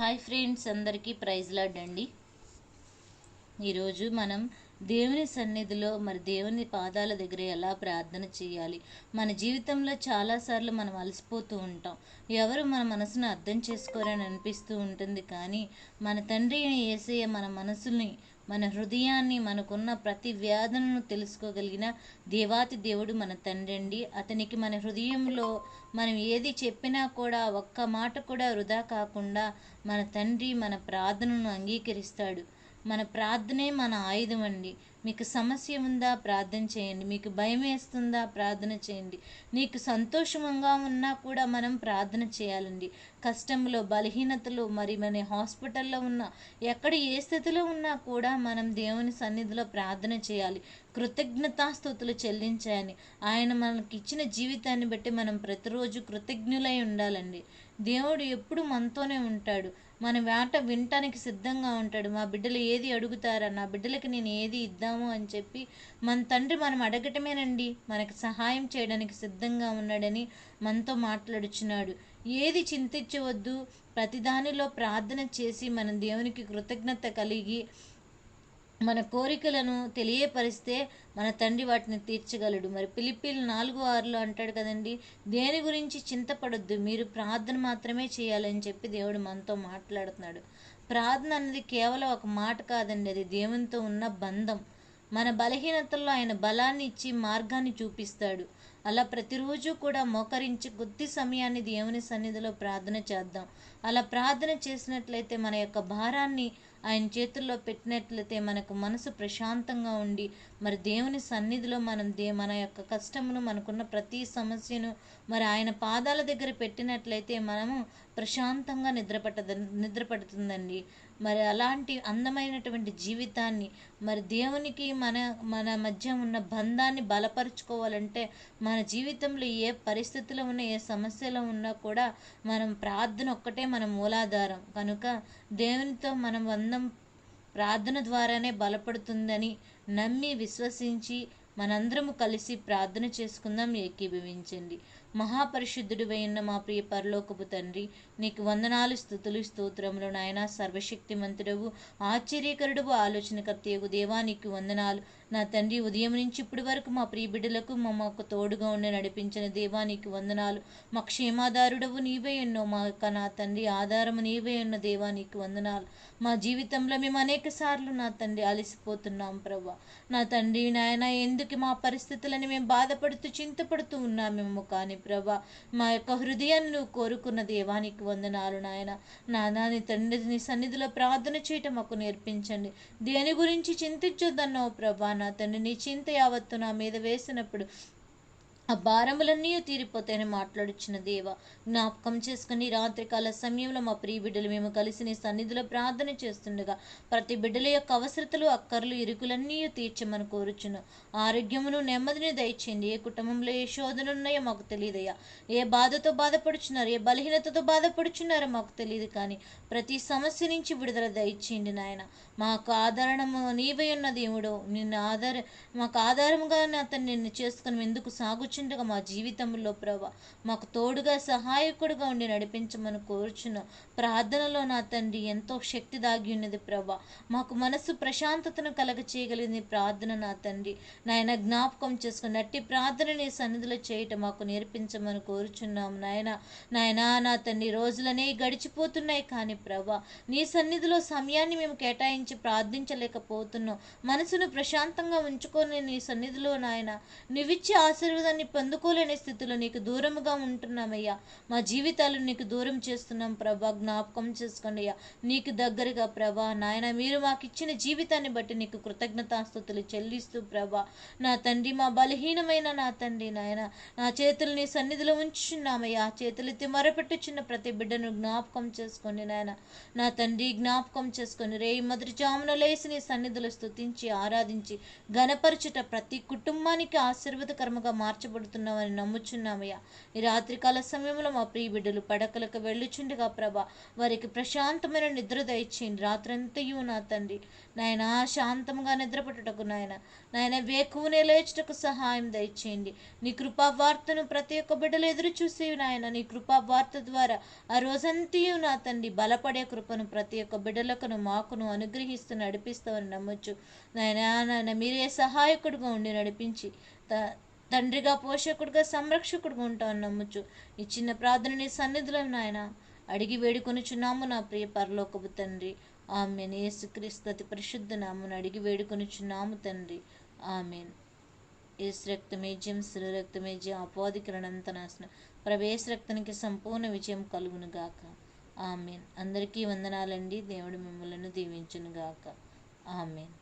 Hi friends అందరికీ praise లాడండి అండి. ఈరోజు మనం దేవుని సన్నిధిలో మరి దేవుని పాదాల దగ్గర ఎలా ప్రార్థన చేయాలి? మన జీవితంలో చాలాసార్లు మనం అలసిపోతూ ఉంటాం. ఎవరు మన మనసును అర్థం చేసుకోరని అనిపిస్తూ ఉంటుంది కానీ మన తండ్రి అయిన ఏసయ్య మన మనసుని మన హృదయాన్ని మనకున్న ప్రతి వేదనను తెలుసుకోగలిగిన దేవాతి దేవుడు మన తండ్రి అండి అతనికి మన హృదయంలో మనం ఏది చెప్పినా కూడా ఒక్క మాట కూడా వృధా కాకుండా మన తండ్రి మన ప్రార్థనను అంగీకరిస్తాడు. మన ప్రార్థనే మన ఆయుధం అండి. మీకు సమస్య ఉందా ప్రార్థన చేయండి. మీకు భయం వేస్తుందా ప్రార్థన చేయండి. నీకు సంతోషంగా ఉన్నా కూడా మనం ప్రార్థన చేయాలండి. కష్టంలో బలహీనతలు మరి మన హాస్పిటల్లో ఉన్న ఎక్కడ ఏ స్థితిలో ఉన్నా కూడా మనం దేవుని సన్నిధిలో ప్రార్థన చేయాలి. కృతజ్ఞతాస్థుతులు చెల్లించాయని ఆయన మనకి ఇచ్చిన జీవితాన్ని బట్టి మనం ప్రతిరోజు కృతజ్ఞులై ఉండాలండి. దేవుడు ఎప్పుడు మనతోనే ఉంటాడు. మన వేట వినటానికి సిద్ధంగా ఉంటాడు. మా బిడ్డలు ఏది అడుగుతారా నా బిడ్డలకి నేను ఏది ఇద్దాము అని చెప్పి మన తండ్రి మనం అడగటమేనండి. మనకి సహాయం చేయడానికి సిద్ధంగా ఉన్నాడని మనతో మాట్లాడుచున్నాడు. ఏది చింతించవద్దు. ప్రతిదానిలో ప్రార్థన చేసి మనం దేవునికి కృతజ్ఞత కలిగి మన కోరికలను తెలియపరిస్తే మన తండ్రి వాటిని తీర్చగలడు. మరి పిలిపిలు నాలుగు ఆరులో అంటాడు కదండి దేని గురించి చింతపడొద్దు మీరు ప్రార్థన మాత్రమే చేయాలని చెప్పి దేవుడు మనతో మాట్లాడుతున్నాడు. ప్రార్థన అనేది కేవలం ఒక మాట కాదండి అది దేవునితో ఉన్న బంధం. మన బలహీనతల్లో ఆయన బలాన్ని ఇచ్చి మార్గాన్ని చూపిస్తాడు. అలా ప్రతిరోజు కూడా మోకరించి కొద్ది సమయాన్ని దేవుని సన్నిధిలో ప్రార్థన చేద్దాం. అలా ప్రార్థన చేసినట్లయితే మన యొక్క భారాన్ని ఆయన చేతుల్లో పెట్టినట్లయితే మనకు మనసు ప్రశాంతంగా ఉండి మరి దేవుని సన్నిధిలో మనం దే మన యొక్క కష్టమును మనకున్న ప్రతి సమస్యను మరి ఆయన పాదాల దగ్గర పెట్టినట్లయితే మనము ప్రశాంతంగా నిద్రపట్టద నిద్రపడుతుందండి. మరి అలాంటి అందమైనటువంటి జీవితాన్ని మరి దేవునికి మన మన మధ్య ఉన్న బంధాన్ని బలపరుచుకోవాలంటే మన జీవితంలో ఏ పరిస్థితిలో ఉన్న ఏ సమస్యలో ఉన్నా కూడా మనం ప్రార్థన ఒక్కటే మన మూలాధారం. కనుక దేవునితో మనం అందం ప్రార్థన ద్వారానే బలపడుతుందని నమ్మి విశ్వసించి మనందరము కలిసి ప్రార్థన చేసుకుందాం ఏకీభవించండి. మహాపరిశుద్ధుడు అయిన మా ప్రియ పరలోకపు తండ్రి నీకు వందనాలు స్థుతులు స్తోత్రములు నాయన. సర్వశక్తిమంతుడవు ఆశ్చర్యకరుడవు ఆలోచనకర్తయగు దేవా నీకు వందనాలు. నా తండ్రి ఉదయం నుంచి ఇప్పటి వరకు మా ప్రియ బిడ్డలకు మా మాకు తోడుగా ఉండి నడిపించిన దేవా నీకు వందనాలు. మా క్షేమాధారుడవు నీవే ఎన్నో మా యొక్క నా తండ్రి ఆధారము నీవే ఉన్న దేవా నీకు వందనాలు. మా జీవితంలో మేము అనేక సార్లు నా తండ్రి అలసిపోతున్నాం ప్రభా నా తండ్రి నాయన ఎందుకు మా పరిస్థితులని మేము బాధపడుతూ చింతపడుతూ ఉన్నామేమో కానీ ప్రభా. మా యొక్క హృదయాన్ని నువ్వు కోరుకున్న దేవానికి వందనాలు నాయన. నానా నీ తండ్రి నీ సన్నిధిలో ప్రార్థన చేయటం మాకు నేర్పించండి. దేని గురించి చింతించొద్దన్నావు ప్రభా? నా తండ్రి నీ చింత యావత్తు నా మీద వేసినప్పుడు ఆ భారములన్నీ తీరిపోతాయని మాట్లాడుచున్న దేవ జ్ఞాపకం చేసుకుని రాత్రికాల సమయంలో మా ప్రియ బిడ్డలు మేము కలిసి నీ సన్నిధిలో ప్రార్థన చేస్తుండగా ప్రతి బిడ్డల యొక్క అవసరతలు అక్కర్లు ఇరుకులన్నీ తీర్చమని కోరుచును. ఆరోగ్యమును నెమ్మదిని దయచేయండి. ఏ కుటుంబంలో ఏ శోధనున్నాయో మాకు తెలియదయ్యా. ఏ బాధతో బాధపడుచున్నారు ఏ బలహీనతతో బాధపడుచున్నారో మాకు తెలియదు కానీ ప్రతి సమస్య నుంచి విడుదల దయచేయండి నాయన. మాకు ఆధారణము నీవై ఉన్న దేవుడు నిన్ను ఆధార మాకు ఆధారముగా అతను నిన్ను చేసుకుని ఎందుకు సాగుచుండగా మా జీవితంలో ప్రభా మాకు తోడుగా సహాయకుడుగా ఉండి నడిపించమని కోరుచున్నాం. ప్రార్థనలో నా తండ్రి ఎంతో శక్తి దాగి ఉన్నది ప్రభా మాకు మనసు ప్రశాంతతను కలగ చేయగలిగింది ప్రార్థన నా తండ్రి. నాయన జ్ఞాపకం చేసుకుని నట్టి ప్రార్థన నీ సన్నిధిలో చేయటం మాకు నేర్పించమని కోరుచున్నాం నాయన. నాయన నా తండ్రి రోజులనే గడిచిపోతున్నాయి కానీ ప్రభా నీ సన్నిధిలో సమయాన్ని మేము కేటాయించి ప్రార్థించలేకపోతున్నాం. మనసును ప్రశాంతంగా ఉంచుకొని నీ సన్నిధిలో నాయన నువ్విచ్చే ఆశీర్వాదాన్ని పొందుకోలేని స్థితిలో నీకు దూరముగా ఉంటున్నామయ్యా. మా జీవితాలు నీకు దూరం చేస్తున్నాం ప్రభా. జ్ఞాపకం చేసుకోండి అయ్యా. నీకు దగ్గరగా ప్రభా. నాయన మీరు మాకు ఇచ్చిన జీవితాన్ని బట్టి నీకు కృతజ్ఞతాస్థుతులు చెల్లిస్తూ ప్రభా. నా తండ్రి మా బలహీనమైన నా తండ్రి నాయన నా చేతులు నీ సన్నిధిలో ఉంచుచున్నామయ్యా. చేతులెత్తి మరపెట్టుచున్న ప్రతి బిడ్డను జ్ఞాపకం చేసుకోండి నాయన. నా తండ్రి జ్ఞాపకం చేసుకొని రే మొదటి జామున లేసి నీ సన్నిధిలో స్తుతించి ఆరాధించి గణపరచుట ప్రతి కుటుంబానికి ఆశీర్వాదకరముగా మార్చబడి ఇష్టపడుతున్నామని నమ్ముచున్నామయ్యా. ఈ రాత్రికాల సమయంలో మా ప్రియ బిడ్డలు పడకలకు వెళ్ళుచుండగా ప్రభా వారికి ప్రశాంతమైన నిద్ర దయచేయండి. రాత్రంతయు నా తండ్రి. నాయన శాంతంగా నిద్రపట్టుటకు నాయన. నాయన వేకువనే లేచుటకు సహాయం దయచేయండి. నీ కృపా వార్తను ప్రతి ఒక్క బిడ్డలు ఎదురు చూసి నాయన. నీ కృపా వార్త ద్వారా ఆ రోజంతయు నా తండ్రి బలపడే కృపను ప్రతి ఒక్క బిడ్డలకును మాకును అనుగ్రహిస్తూ నడిపిస్తామని నమ్మొచ్చు నాయన నాయన మీరే సహాయకుడుగా ఉండి నడిపించి తండ్రిగా పోషకుడిగా సంరక్షకుడిగా ఉంటామని నమ్మొచ్చు ఈ చిన్న ప్రార్థన నీ సన్నిధిలో నాయన అడిగి వేడుకొనుచున్నాము నా ప్రియ పరలోకపు తండ్రి. ఆమెన్. యేసుక్రీస్తు అతి పరిశుద్ధ నామను అడిగి వేడుకొనుచున్నాము తండ్రి. ఆమెన్. ఏసు రక్తమే జయం శ్రీ రక్తమే జయం అపోధికరణంత నాశనం ప్రవేశ రక్తానికి సంపూర్ణ విజయం కలుగును గాక. ఆమెన్. అందరికీ వందనాలండి. దేవుడు మిమ్మల్ని దీవించును గాక. ఆమెన్.